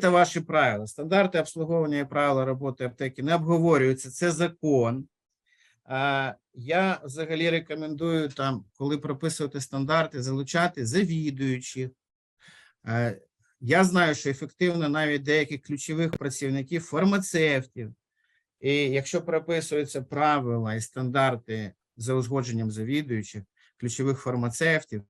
Та ваші правила. Стандарти обслуговування і правила роботи аптеки не обговорюються. Це закон. Я взагалі рекомендую там, коли прописувати стандарти, залучати завідуючих. Я знаю, що ефективно навіть деяких ключових працівників, фармацевтів. І якщо прописуються правила і стандарти за узгодженням завідуючих, ключових фармацевтів,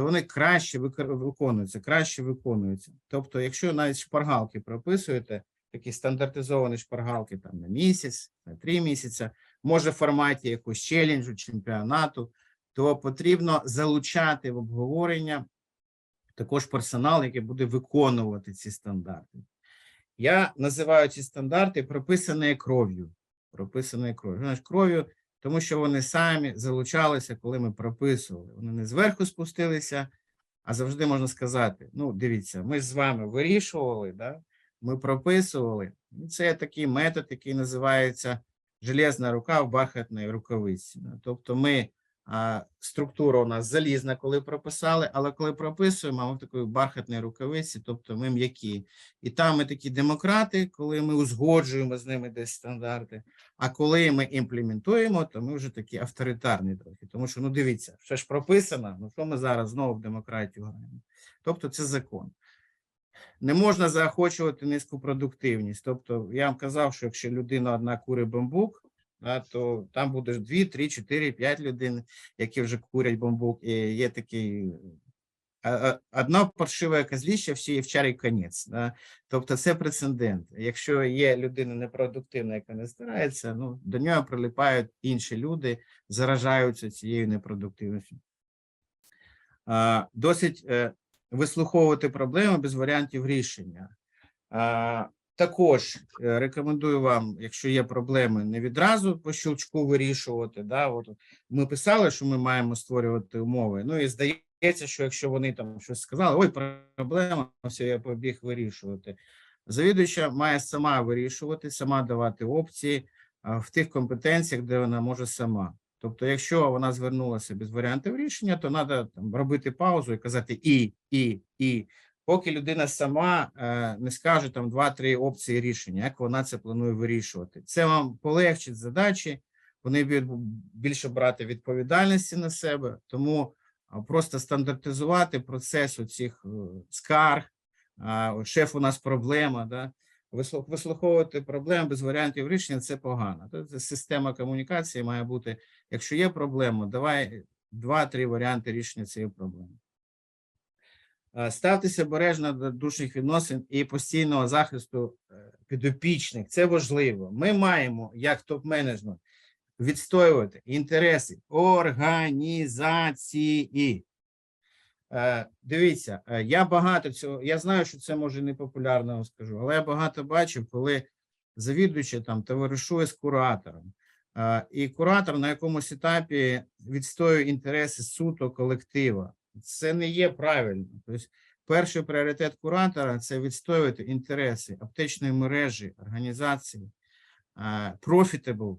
то вони краще виконуються, краще виконуються. Тобто, якщо навіть шпаргалки прописуєте, такі стандартизовані шпаргалки там на місяць, на три місяці, може в форматі якогось челенджу, чемпіонату, то потрібно залучати в обговорення також персонал, який буде виконувати ці стандарти. Я називаю ці стандарти прописані кров'ю. Прописані кров'ю. Кров'ю, тому що вони самі залучалися, коли ми прописували. Вони не зверху спустилися, а завжди можна сказати: ну, дивіться, ми з вами вирішували, да? ми прописували. І Це такий метод, який називається железна рука в бахатній рукавиці. Тобто ми структура у нас залізна, коли прописали, але коли прописуємо, ми в такої бархатній рукавиці, тобто ми м'які. І там ми такі демократи, коли ми узгоджуємо з ними десь стандарти. А коли ми імплементуємо, то ми вже такі авторитарні трохи. Тому що, ну дивіться, все ж прописано, ну що ми зараз знову в демократію граємо? Тобто це закон. Не можна заохочувати низьку продуктивність. Тобто, я вам казав, що якщо людина одна курить бамбук, да, то там буде 2, 3, 4, 5 людей, які вже курять бамбук. І є такий одна паршиве козліще, всі овчарий конець. Да? Тобто це прецедент. Якщо є людина непродуктивна, яка не старається, ну до нього прилипають інші люди, заражаються цією непродуктивністю. Досить е, вислуховувати проблеми без варіантів рішення. Також е, рекомендую вам, якщо є проблеми, не відразу по щелчку вирішувати. Да? От ми писали, що ми маємо створювати умови. Ну і здається, що якщо вони там щось сказали, ой, проблема, все, я побіг вирішувати. Завідуюча має сама вирішувати, сама давати опції в тих компетенціях, де вона може сама. Тобто, якщо вона звернулася без варіантів рішення, то треба там робити паузу і казати і, і, і, поки людина сама е, не скаже там два-три опції рішення, як вона це планує вирішувати. Це вам полегшить задачі, вони будуть більше брати відповідальності на себе, тому просто стандартизувати процес цих скарг. А, от шеф, у нас проблема, да? Вислуховувати проблеми без варіантів рішення це погано. Тобто система комунікації має бути, якщо є проблема, давай два-три варіанти рішення цієї проблеми. Е, Ставтеся обережно до душних відносин і постійного захисту е, підопічних. Це важливо. Ми маємо, як топ-менеджмент, відстоювати інтереси організації. Е, Дивіться, я багато цього. Я знаю, що це може не популярно вам скажу, але я багато бачив, коли завідуючий там товаришує з куратором. І куратор на якомусь етапі відстоює інтереси суто колектива. Це не є правильно. Тобто, перший пріоритет куратора це відстоювати інтереси аптечної мережі, організації, е, profitable,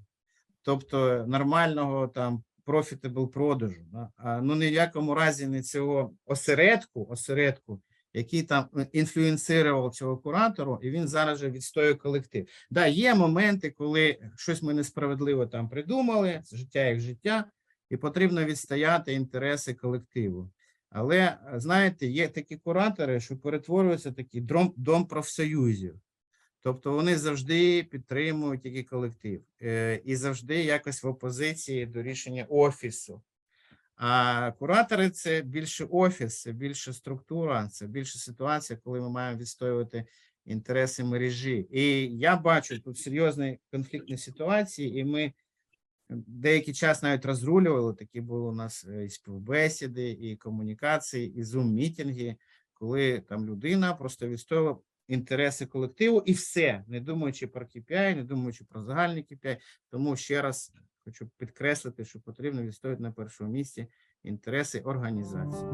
тобто нормального там profitable продажу. Да? Ну ні в якому разі не цього осередку, осередку, який там інфлюенсував цього куратору, і він зараз же відстоює колектив. Да, є моменти, коли щось ми несправедливо там придумали, життя як життя, і потрібно відстояти інтереси колективу. Але е, знаєте, є такі куратори, що перетворюються такі дом, дом профсоюзів. Тобто вони завжди підтримують який колектив е, і завжди якось в опозиції до рішення офісу. А куратори це більше офіс, це більше структура, це більше ситуація, коли ми маємо відстоювати інтереси мережі. І я бачу тут серйозні конфліктні ситуації, і ми деякий час навіть розрулювали. Такі були у нас е, і співбесіди, і комунікації, і зум-мітинги, коли там людина просто відстоювала інтереси колективу і все, не думаючи про KPI, не думаючи про загальні KPI. Тому ще раз хочу підкреслити, що потрібно відстоювати на першому місці інтереси організації.